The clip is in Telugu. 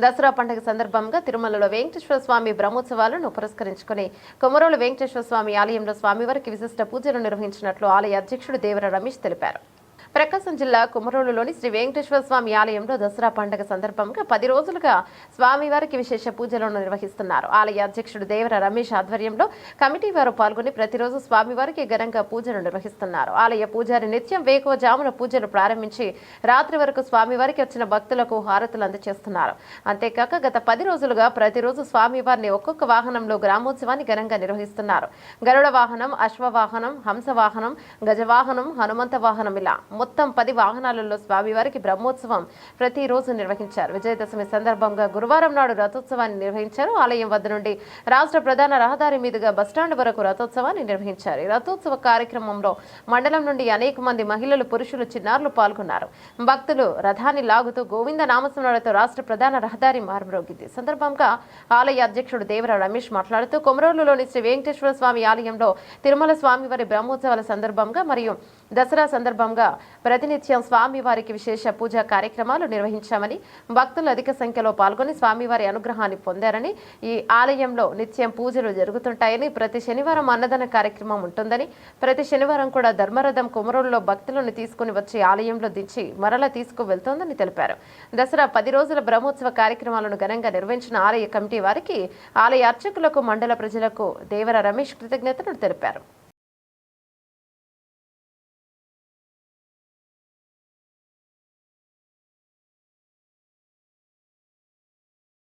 దసరా పండుగ సందర్భంగా తిరుమలలో వెంకటేశ్వర స్వామి బ్రహ్మోత్సవాలను పురస్కరించుకుని కొమరోలు వెంకటేశ్వర స్వామి ఆలయంలో స్వామివారికి విశిష్ట పూజలు నిర్వహించినట్లు ఆలయ అధ్యక్షుడు దేవర రమేష్ తెలిపారు. ప్రకాశం జిల్లా కుమరోలులోని శ్రీ వెంకటేశ్వర స్వామి ఆలయంలో దసరా పండుగ సందర్భంగా పది రోజులుగా స్వామివారికి విశేష పూజలను నిర్వహిస్తున్నారు. ఆలయ అధ్యక్షుడు దేవర రమేష్ ఆధ్వర్యంలో కమిటీ వారు పాల్గొని ప్రతిరోజు స్వామివారికి ఘనంగా పూజలు నిర్వహిస్తున్నారు. ఆలయ పూజారి నిత్యం వేకువజామున పూజలు ప్రారంభించి రాత్రి వరకు స్వామివారికి వచ్చిన భక్తులకు హారతులు అందజేస్తున్నారు అంతేకాక గత పది రోజులుగా ప్రతిరోజు స్వామివారిని ఒక్కొక్క వాహనంలో గ్రామోత్సవాన్ని ఘనంగా నిర్వహిస్తున్నారు. గరుడ వాహనం అశ్వవాహనం హంస వాహనం గజవాహనం హనుమంత వాహనం ఇలా మొత్తం పది వాహనాలలో స్వామివారికి బ్రహ్మోత్సవం ప్రతిరోజు నిర్వహించారు. విజయదశమి సందర్భంగా గురువారం నాడు రథోత్సవాన్ని నిర్వహించారు. ఆలయం వద్ద నుండి రాష్ట్ర ప్రధాన రహదారి మీదుగా బస్టాండ్ వరకు రథోత్సవాన్ని నిర్వహించారు. ఈ రథోత్సవ కార్యక్రమంలో మండలం నుండి అనేక మంది మహిళలు పురుషులు చిన్నారులు పాల్గొన్నారు. భక్తులు రథాన్ని లాగుతూ గోవింద నామస్మరణతో రాష్ట్ర ప్రధాన రహదారి మారుమ్రోగింది. సందర్భంగా ఆలయ అధ్యక్షుడు దేవర రమేష్ మాట్లాడుతూ కొమరోలులోని శ్రీ వెంకటేశ్వర స్వామి ఆలయంలో తిరుమల స్వామివారి బ్రహ్మోత్సవాల సందర్భంగా మరియు దసరా సందర్భంగా ప్రతినిత్యం స్వామివారికి విశేష పూజా కార్యక్రమాలు నిర్వహించామని భక్తులు అధిక సంఖ్యలో పాల్గొని స్వామివారి అనుగ్రహాన్ని పొందారని ఈ ఆలయంలో నిత్యం పూజలు జరుగుతుంటాయని ప్రతి శనివారం అన్నదాన కార్యక్రమం ఉంటుందని ప్రతి శనివారం కూడా ధర్మరథం కుమరుల్లో భక్తులను తీసుకుని వచ్చి ఆలయంలో దించి మరల తీసుకువెళ్తోందని తెలిపారు. దసరా పది రోజుల బ్రహ్మోత్సవ కార్యక్రమాలను ఘనంగా నిర్వహించిన ఆలయ కమిటీ వారికి ఆలయ అర్చకులకు మండల ప్రజలకు దేవర రమేష్ కృతజ్ఞతలు తెలిపారు.